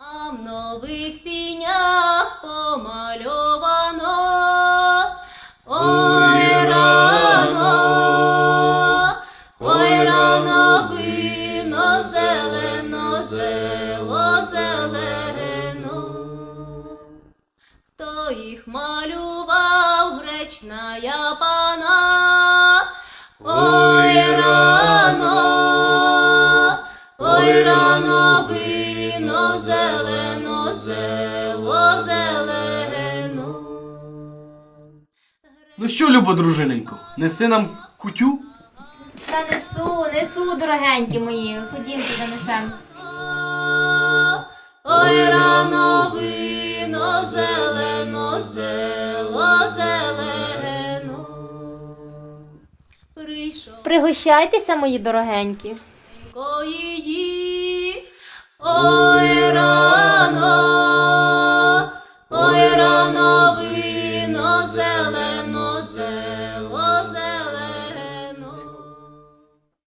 А в нових сінях помальовано. Ой, рано, ой, рано вино зелено, зело зелено. Хто їх малював, гречна я пана. Ой, рано, зелено, зело зелено. Ну що, Люба, дружиненько, неси нам кутю? Та несу, несу, дорогенькі мої. Ходімте, занесемо. Ой, рано вино зелено, зело зелено. Прийшов Пригощайтеся, мої дорогенькі. рано